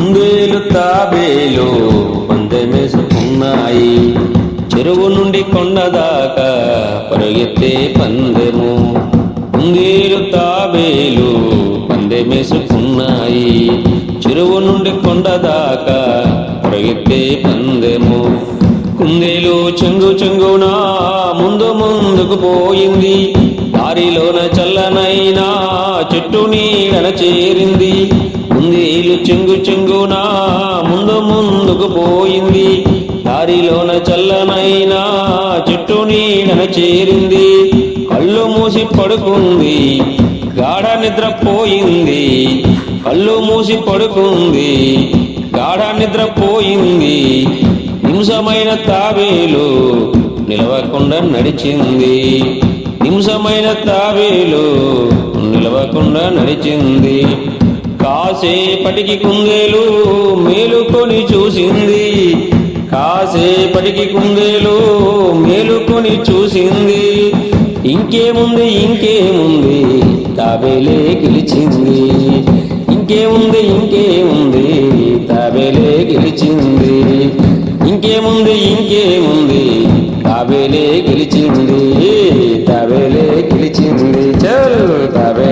కుందేలు తాబేలు పందెమేసుకున్నాయి. చెరువు నుండి కొండదాకా పరుగెత్తే పందెము. కుందేలు తాబేలు పందెమేసుకున్నాయి. చెరువు నుండి కొండదాకా పరుగెత్తే పందెము. కుందేలు చెంగు చెంగునా ముందు ముందుకు పోయింది. దారిలోన చల్లనైనా చెట్టు నీడన చేరింది. కుందేలు చెంగు చెంగున ముందు ముందుకు పోయింది. దారిలోన చల్లనైనా చెట్టు నీడన చేరింది. కళ్ళు మూసి పడుకుంది గాఢ నిద్ర పోయింది. కళ్ళు మూసి పడుకుంది గాఢ నిద్ర పోయింది. నిమిషమైన తాబేలు నిలవకుండా నడిచింది. నిమిషమైన తాబేలు నిలవకుండా నడిచింది. కాసేపటికి కుందేలు మేలుకొని చూసింది. కాసేపటికి కుందేలు మేలుకొని చూసింది. ఇంకేముంది ఇంకేముంది? తాబేలే గెలిచింది. ఇంకేముంది ఇంకేముంది? తాబేలే గెలిచింది. ఇంకేముంది ఇంకేముంది? తాబేలే గెలిచింది. తాబేలే గెలిచింది. చల్ తాబే